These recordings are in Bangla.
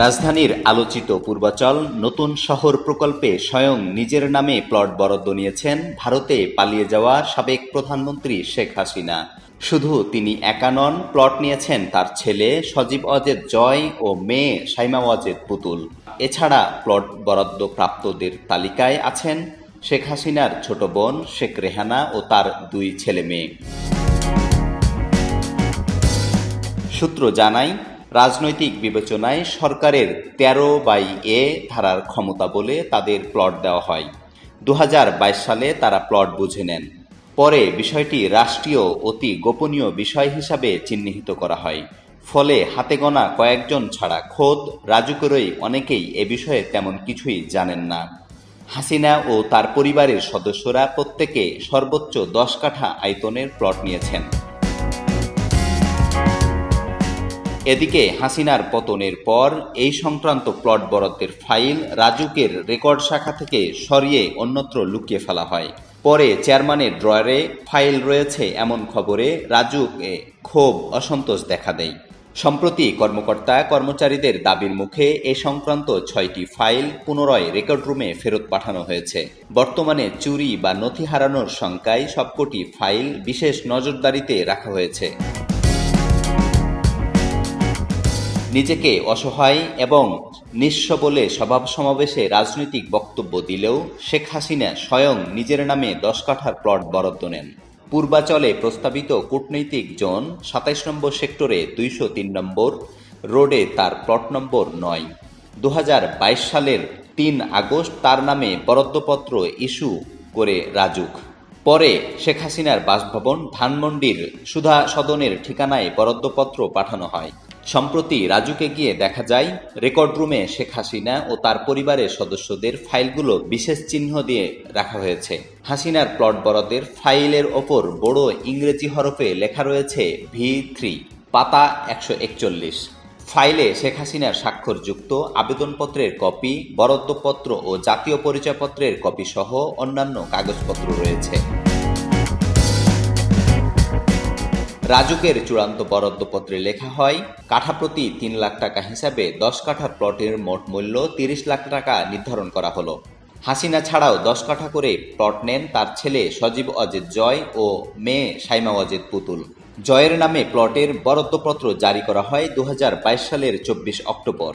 রাজধানীর আলোচিত পূর্বাচল নতুন শহর প্রকল্পে স্বয়ং নিজের নামে প্লট বরাদ্দ নিয়েছেন ভারতে পালিয়ে যাওয়া সাবেক প্রধানমন্ত্রী শেখ হাসিনা। শুধু তিনি একা নন, প্লট নিয়েছেন তার ছেলে সজীব অজেদ জয় ও মেয়ে সাইমা ওয়াজেদ পুতুল। এছাড়া প্লট বরাদ্দ প্রাপ্তদের তালিকায় আছেন শেখ হাসিনার ছোট বোন শেখ রেহানা ও তার দুই ছেলে মেয়ে। সূত্র জানায় রাজনৈতিক বিবেচনায় সরকারের তেরো বাই এ ধারার ক্ষমতা বলে তাদের প্লট দেওয়া হয়। দু হাজার বাইশ সালে তারা প্লট বুঝে নেন। পরে বিষয়টি রাষ্ট্রীয় অতি গোপনীয় বিষয় হিসাবে চিহ্নিত করা হয়। ফলে হাতে গোনা কয়েকজন ছাড়া খোদ রাজুকেরই অনেকেই এ বিষয়ে তেমন কিছুই জানেন না। হাসিনা ও তার পরিবারের সদস্যরা প্রত্যেকে সর্বোচ্চ দশ কাঠা আয়তনের প্লট নিয়েছেন। এদিকে হাসিনার পতনের পর এই সংক্রান্ত প্লট বরাদ্দের ফাইল রাজুকের রেকর্ড শাখা থেকে সরিয়ে অন্যত্র লুকিয়ে ফেলা হয়। পরে চেয়ারম্যানের ড্রয়ারে ফাইল রয়েছে এমন খবরে রাজুকে ক্ষোভ, অসন্তোষ দেখা দেয়। সম্প্রতি কর্মকর্তা কর্মচারীদের দাবির মুখে এ সংক্রান্ত ছয়টি ফাইল পুনরায় রেকর্ড রুমে ফেরত পাঠানো হয়েছে। বর্তমানে চুরি বা নথি হারানোর শঙ্কায় সবকটি ফাইল বিশেষ নজরদারিতে রাখা হয়েছে। নিজেকে অসহায় এবং নিঃস্ব বলে স্বভাব সমাবেশে রাজনৈতিক বক্তব্য দিলেও শেখ হাসিনা স্বয়ং নিজের নামে দশ কাঠার প্লট বরাদ্দ নেন। পূর্বাচলে প্রস্তাবিত কূটনৈতিক জোন সাতাইশ নম্বর সেক্টরে দুইশো তিন নম্বর, রোডে তার প্লট নম্বর নয়। দু সালের তিন আগস্ট তার নামে বরাদ্দপত্র ইস্যু করে রাজুক। পরে শেখ হাসিনার বাসভবন ধানমন্ডির সুধা সদনের ঠিকানায় বরাদ্দপত্র পাঠানো হয়। সম্প্রতি রাজুকে গিয়ে দেখা যায়, রেকর্ড রুমে শেখ হাসিনা ও তার পরিবারের সদস্যদের ফাইলগুলো বিশেষ চিহ্ন দিয়ে রাখা হয়েছে। হাসিনার প্লট বরাদ্দের ফাইলের ওপর বড় ইংরেজি হরফে লেখা রয়েছে ভি থ্রি, পাতা একশো একচল্লিশ। ফাইলে শেখ হাসিনার স্বাক্ষরযুক্ত আবেদনপত্রের কপি, বরাদ্দপত্র ও জাতীয় পরিচয়পত্রের কপি সহ অন্যান্য কাগজপত্র রয়েছে। রাজুকের চূড়ান্ত বরাদ্দপত্রে লেখা হয় কাঠাপ্রতি তিন লাখ টাকা হিসাবে দশ কাঠার প্লটের মোট মূল্য তিরিশ লাখ টাকা নির্ধারণ করা হলো। হাসিনা ছাড়াও দশ কাঠা করে প্লট নেন তার ছেলে সজীব অজেদ জয় ও মেয়ে সাইমা অজেদ পুতুল। জয়ের নামে প্লটের বরাদ্দপত্র জারি করা হয় দু হাজার বাইশ সালের চব্বিশ অক্টোবর।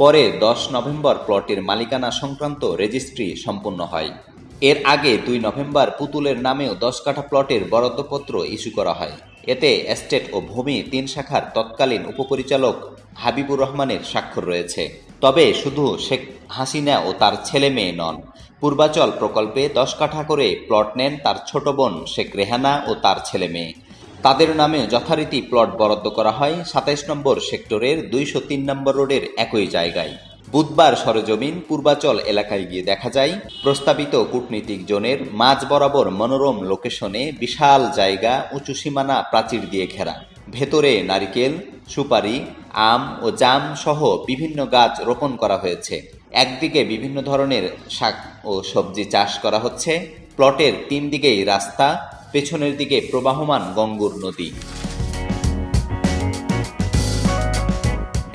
পরে দশ নভেম্বর প্লটের মালিকানা সংক্রান্ত রেজিস্ট্রি সম্পন্ন হয়। এর আগে দুই নভেম্বর পুতুলের নামেও দশ কাঠা প্লটের বরাদ্দপত্র ইস্যু করা হয়। এতে এস্টেট ও ভূমি তিন শাখার তৎকালীন উপপরিচালক হাবিবুর রহমানের স্বাক্ষর রয়েছে। তবে শুধু শেখ হাসিনা ও তার ছেলে মেয়ে নন, পূর্বাচল প্রকল্পে দশ কাঠা করে প্লট নেন তার ছোট বোন শেখ রেহানা ও তার ছেলে মেয়ে। তাদের নামে যথারীতি প্লট বরাদ্দ করা হয় সাতাইশ নম্বর সেক্টরের দুইশো তিন নম্বর রোডের একই জায়গায়। বুধবার সরজমিন পূর্বাচল এলাকায় গিয়ে দেখা যায়, প্রস্তাবিত কূটনীতিক জোনের মাঝ বরাবর মনোরম লোকেশনে বিশাল জায়গা, উঁচু সীমানা প্রাচীর দিয়ে ঘেরা। ভেতরে নারিকেল, সুপারি, আম ও জাম সহ বিভিন্ন গাছ রোপণ করা হয়েছে। একদিকে বিভিন্ন ধরনের শাক ও সবজি চাষ করা হচ্ছে, প্লটের তিন দিকেই রাস্তা, পেছনের দিকে প্রবাহমান গঙ্গুর নদী।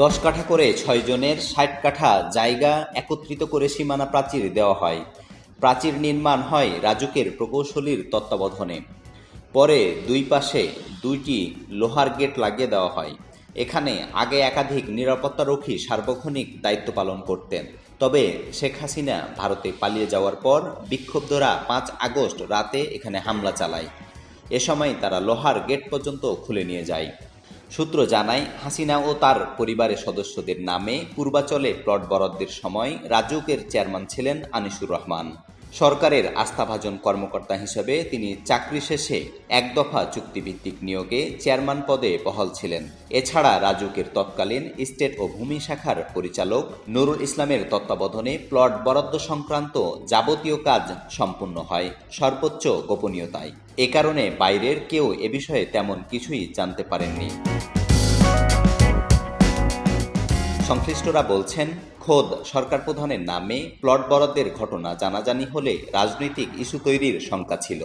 দশ কাঠা করে ছয় জনের ষাট কাঠা জায়গা একত্রিত করে সীমানা প্রাচীর দেওয়া হয়। প্রাচীর নির্মাণ হয় রাজুকের প্রকৌশলীর তত্ত্বাবধানে। পরে দুই পাশে দুইটি লোহার গেট লাগিয়ে দেওয়া হয়। এখানে আগে একাধিক নিরাপত্তারক্ষী সার্বক্ষণিক দায়িত্ব পালন করতেন। তবে শেখ হাসিনা ভারতে পালিয়ে যাওয়ার পর বিক্ষুব্ধরা পাঁচ আগস্ট রাতে এখানে হামলা চালায়। এ সময় তারা লোহার গেট পর্যন্ত খুলে নিয়ে যায়। সূত্র জানায়, হাসিনা ও তার পরিবারের সদস্যদের নামে পূর্বাচলে প্লট বরাদ্দের সময় রাজুকের চেয়ারম্যান ছিলেন আনিসুর রহমান। সরকারের আস্থাভাজন কর্মকর্তা হিসেবে তিনি চাকরি শেষে এক দফা চুক্তিভিত্তিক নিয়োগে চেয়ারম্যান পদে বহাল ছিলেন। এছাড়া রাজুকের তৎকালীন স্টেট ও ভূমি শাখার পরিচালক নুরুল ইসলামের তত্ত্বাবধানে প্লট বরাদ্দ সংক্রান্ত যাবতীয় কাজ সম্পূর্ণ হয়, সর্বোচ্চ গোপনীয়তায়। এ কারণে বাইরের কেউ এ বিষয়ে তেমন কিছুই জানতে পারেননি। সংশ্লিষ্টরা বলছেন, খোদ সরকার প্রধানের নামে প্লট বরাদ্দের ঘটনা জানাজানি হলে রাজনৈতিক ইস্যু তৈরির শঙ্কা ছিল।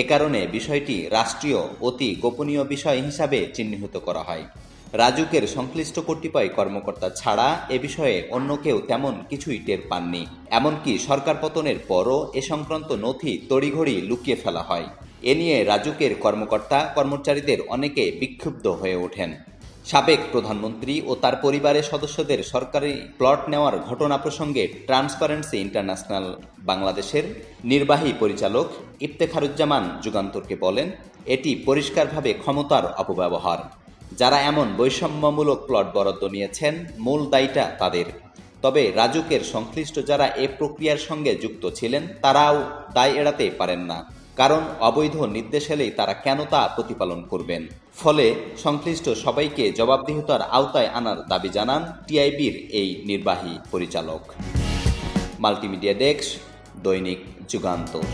এ কারণে বিষয়টি রাষ্ট্রীয়, অতি গোপনীয় বিষয় হিসাবে চিহ্নিত করা হয়। রাজুকের সংশ্লিষ্ট কর্তৃপয় কর্মকর্তা ছাড়া এ বিষয়ে অন্য কেউ তেমন কিছুই টের পাননি। এমনকি সরকার পতনের পরও এ সংক্রান্ত নথি তড়িঘড়ি লুকিয়ে ফেলা হয়। এ নিয়ে রাজুকের কর্মকর্তা কর্মচারীদের অনেকে বিক্ষুব্ধ হয়ে ওঠেন। সাবেক প্রধানমন্ত্রী ও তার পরিবারের সদস্যদের সরকারি প্লট নেওয়ার ঘটনা প্রসঙ্গে ট্রান্সপারেন্সি ইন্টারন্যাশনাল বাংলাদেশের নির্বাহী পরিচালক ইফতেখারুজ্জামান যুগান্তরকে বলেন, এটি পরিষ্কারভাবে ক্ষমতার অপব্যবহার। যারা এমন বৈষম্যমূলক প্লট বরাদ্দ নিয়েছেন, মূল দায়টা তাদের। তবে রাজুকের সংশ্লিষ্ট যারা এ প্রক্রিয়ার সঙ্গে যুক্ত ছিলেন, তারাও দায় এড়াতে পারেন না। কারণ অবৈধ নির্দেশ এলেই তারা কেন তা প্রতিপালন করবেন? ফলে সংশ্লিষ্ট সবাইকে জবাবদিহিতার আওতায় আনার দাবি জানান টিআইবির এই নির্বাহী পরিচালক। মাল্টিমিডিয়া ডেস্ক, দৈনিক যুগান্তর।